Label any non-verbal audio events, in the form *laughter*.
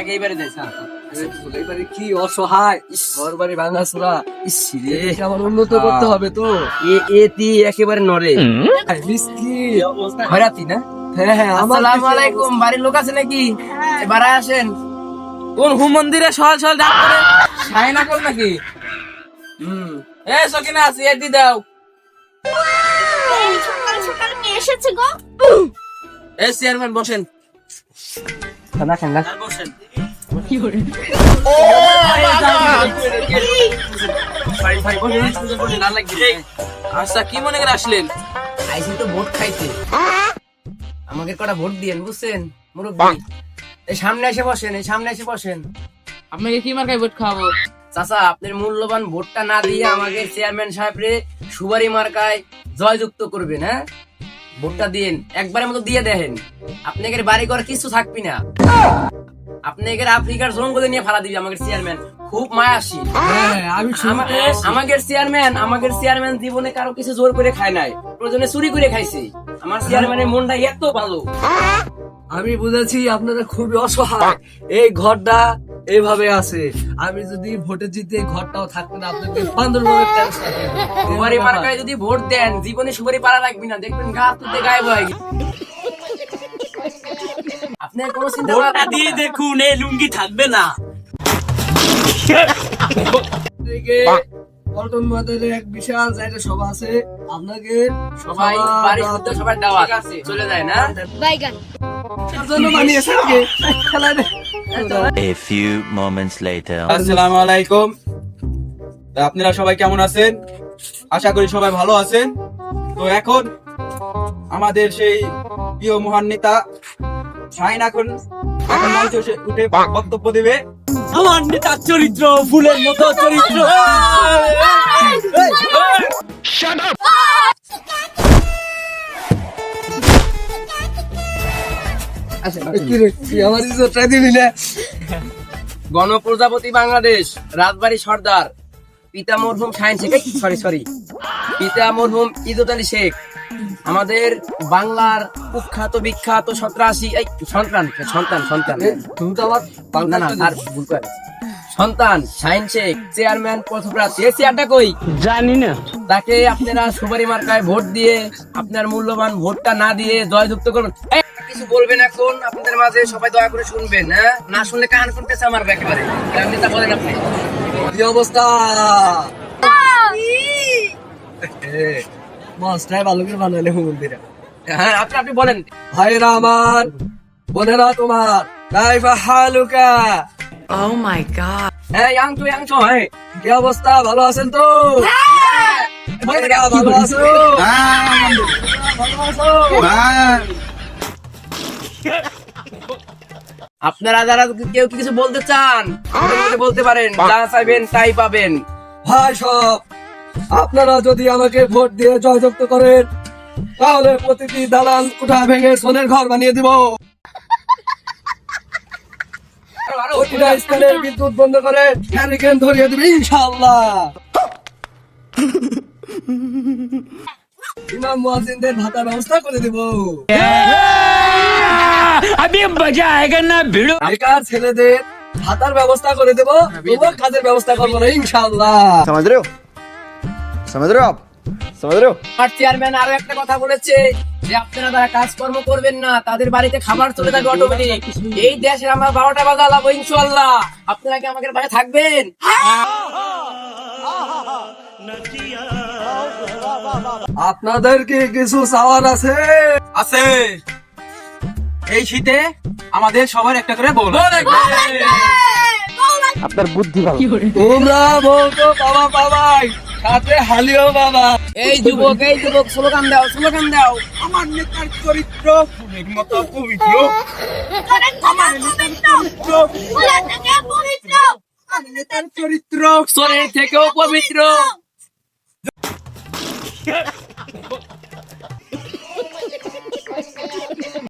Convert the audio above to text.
আগে এইবারে যাই স্যার। এবারে কি অসহায়? ঘর বাড়ি ভাঙা চোরা। আমার উন্নত করতে হবে তো। এ এতি একেবারে নরে খয়রাতি না? হ্যাঁ হ্যাঁ আসসালামু আলাইকুম। বাড়ির লোক আছে নাকি? এবার আসেন। কোন হুম মন্দিরে সকাল সকাল ডাক করে? সাইনা কর নাকি? হুম। এ সকিনা আছে এটি দাও। সকাল সকাল কে এসেছে গো? এ চেয়ারম্যান বসেন। না খান। না বসেন। আচ্ছা কি মনে করে আসলেন? আইসি তো ভোট খাইতে। আমাকে কটা ভোট দিয়েন বুঝছেন? মুরব্বী। এই সামনে এসে বসেন এই সামনে এসে বসেন। আপনাকে কি মার্কায় ভোট খাওয়াবো? চাচা আপনার মূল্যবান ভোটটা না দিয়ে আমাকে চেয়ারম্যান সাহেব রে সুবারি মার্কায় জয়যুক্ত করবেন হ্যাঁ? ভোটটা দিন একবারের মতো দিয়ে দেখেন। আপনাকে বাড়ি ঘর কিছু থাকবি না। আপনাকে আফ্রিকার জঙ্গলে নিয়ে ফালা দিবি আমাকে চেয়ারম্যান খুব মায়াসী হ্যাঁ আমি আমাদের চেয়ারম্যান আমাদের চেয়ারম্যান জীবনে কারও কিছু জোর করে খায় নাই। প্রয়োজনে চুরি করে খাইছে। আমার চেয়ারম্যানের মনটা এত ভালো। আমি বুঝেছি আপনারা খুবই অসহায়। এই ঘরটা এইভাবে আছে। আমি যদি ভোটে জিতে ঘরটাও থাকতো না আপনাকে বান্দরভাবে ট্রান্সফার সুপারি মার্কায় যদি ভোট দেন জীবনে সুপারি পাড়া রাখবি না। দেখবেন গা তুলতে গায়েব হয়ে গেছে। কোনো চিন্তা দিয়ে দেখুন এই লুঙ্গি থাকবে না। পল্টন বাজারে এক বিশাল জায়গা সভা আছে। আপনাকে সবাই বাড়ির মধ্যে সবাই দাওয়াত চলে যায় না? বাইগান জন্য বানিয়েছে আগে খেলা রে। A few moments later. আসসালামু আলাইকুম। আপনারা সবাই কেমন আছেন? আশা করি সবাই ভালো আছেন। তো এখন আমাদের সেই প্রিয় মহান নেতা শাহিন এখন এখন মঞ্চে এসে উঠে বক্তব্য দেবে। আমার নেতার চরিত্র ফুলের মতো চরিত্র। না? গণপ্রজাপতি বাংলাদেশ রাজবাড়ী সর্দার পিতা মরহুম শাহিন শেখ। সরি সরি পিতা মরহুম ইজত আলী শেখ। আমাদের বাংলার কুখ্যাত বিখ্যাত সন্ত্রাসী এই সন্তান সন্তান সন্তান। তুমি তো আমার না না আর ভুল করে সন্তান শাহিন শেখ চেয়ারম্যান এই চেয়ারটা কই? জানি না। তাকে আপনারা সুপারি মার্কায় ভোট দিয়ে আপনার মূল্যবান ভোটটা না দিয়ে জয়যুক্ত করবেন। এই, কিছু বলবেন এখন আপনাদের মাঝে সবাই দয়া করে শুনবেন হ্যাঁ? না শুনলে কান শুনতেছে আমার একেবারে। আপনি তা বলেন আপনি? কি অবস্থা? *laughs* মাছটাই ভালো করে হ্যাঁ আপনি আপনি বলেন। ভাইরা আমার বোনেরা তোমার কাইফা হালুকা। Oh my god. হ্যাঁ ইয়াংচো ইয়াংচো হ্যাঁ কি অবস্থা? ভালো আছেন তো? ভাইরা ভালো আছো? ভালো আছো আপনারা যারা কেউ কিছু বলতে চান বলতে পারেন যা চাইবেন তাই পাবেন। ভাই সব। আপনারা যদি আমাকে ভোট দিয়ে জয়যুক্ত করেন তাহলে প্রতিটি দালাল কোঠা ভেঙে সোনের ঘর বানিয়ে দিব। বিদ্যুৎ বন্ধ করে হ্যারিকেন ধরিয়ে ছেলেদের ভাতার ব্যবস্থা করে দেবো এবং কাজের ব্যবস্থা করব না ইনশাল্লাহ সমুদ্র সমুদ্র আর চেয়ারম্যান আরও একটা কথা বলেছে যে আপনারা তারা কাজকর্ম করবেন না তাদের বাড়িতে খাবার চলে যাবে অটোমেটিক এই দেশে আমরা বারোটা বাজা লাভ ইনশাল্লাহ আপনারা কি আমাদের বাড়ি থাকবেন? আপনাদের কি কিছু চাওয়ার আছে? আছে। এই শীতে আমাদের সবার একটা করে বউ আপনার বুদ্ধি ভালো। তোমরা বউ তো পাবা সাথে হালিও বাবা। এই যুবক এই যুবক স্লোগান দাও স্লোগান দাও। আমার নেতার চরিত্র ফুলের মতো পবিত্র। আমার নেতার চরিত্র ফুলের থেকে পবিত্র আমি নেতার চরিত্র সোনের থেকেও পবিত্র।